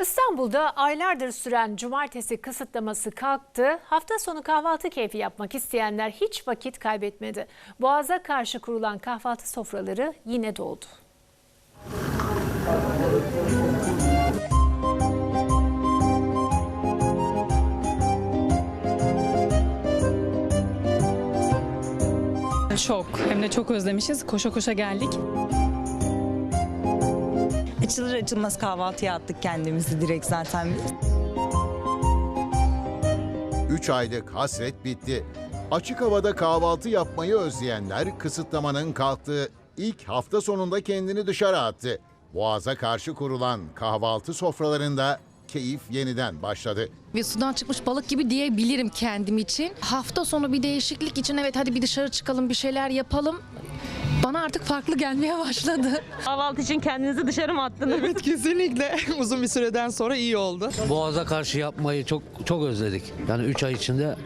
İstanbul'da aylardır süren cumartesi kısıtlaması kalktı. Hafta sonu kahvaltı keyfi yapmak isteyenler hiç vakit kaybetmedi. Boğaza karşı kurulan kahvaltı sofraları yine doldu. Çok. Hem de çok özlemişiz. Koşa koşa geldik. Açılır açılmaz kahvaltıya attık kendimizi direkt zaten biz. 3 aylık hasret bitti. Açık havada kahvaltı yapmayı özleyenler kısıtlamanın kalktığı ilk hafta sonunda kendini dışarı attı. Boğaza karşı kurulan kahvaltı sofralarında keyif yeniden başladı. bir sudan çıkmış balık gibi diyebilirim kendim için. Hafta sonu bir değişiklik için evet hadi bir dışarı çıkalım bir şeyler yapalım. Bana artık farklı gelmeye başladı. Kahvaltı için kendinizi dışarı mı attınız? Evet kesinlikle uzun bir süreden sonra iyi oldu. Boğaza karşı yapmayı çok çok özledik. Yani 3 ay içinde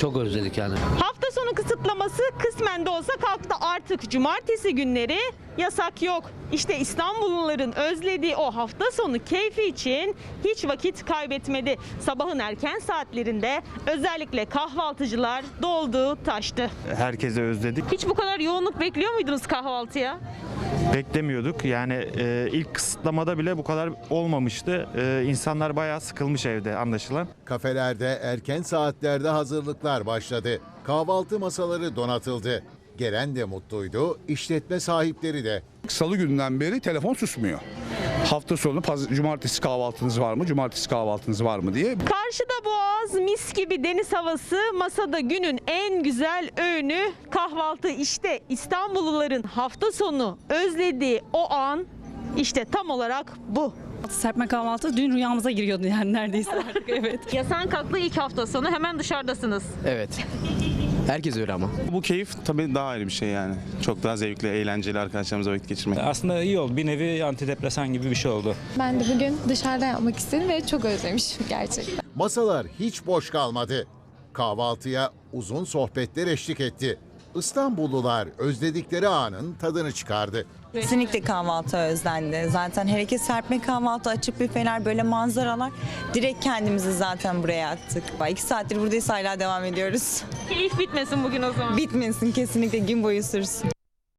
çok özledik yani. Hafta sonu kısıtlaması kısmen de olsa kalktı artık cumartesi günleri yasak yok. İşte İstanbulluların özlediği o hafta sonu keyfi için hiç vakit kaybetmedi. Sabahın erken saatlerinde özellikle kahvaltıcılar doldu taştı. herkese özledik. Hiç bu kadar yoğunluk bekliyor muydunuz kahvaltıya? Beklemiyorduk. Yani e, ilk kısıtlamada bile bu kadar olmamıştı. E, insanlar bayağı sıkılmış evde anlaşılan. Kafelerde erken saatlerde hazırlıklar başladı. Kahvaltı masaları donatıldı. Gelen de mutluydu, işletme sahipleri de. Salı gününden beri telefon susmuyor. Hafta sonu paz- cumartesi kahvaltınız var mı? Cumartesi kahvaltınız var mı diye. Karşıda boğaz, mis gibi deniz havası, masada günün en güzel öğünü kahvaltı. İşte İstanbulluların hafta sonu özlediği o an işte tam olarak bu. Serpme kahvaltı dün rüyamıza giriyordu yani neredeyse artık evet. Yasan kalktı ilk hafta sonu hemen dışarıdasınız. Evet. Herkes öyle ama. Bu keyif tabii daha ayrı bir şey yani. Çok daha zevkli, eğlenceli arkadaşlarımızla vakit geçirmek. Aslında iyi oldu. Bir nevi antidepresan gibi bir şey oldu. Ben de bugün dışarıda yapmak istedim ve çok özlemişim gerçekten. Masalar hiç boş kalmadı. Kahvaltıya uzun sohbetler eşlik etti. İstanbullular özledikleri anın tadını çıkardı. Kesinlikle kahvaltı özlendi. Zaten herkes serpme kahvaltı, açık büfeler, böyle manzaralar. Direkt kendimizi zaten buraya attık. Bak iki saattir buradayız hala devam ediyoruz. Keyif bitmesin bugün o zaman. Bitmesin kesinlikle gün boyu sürsün.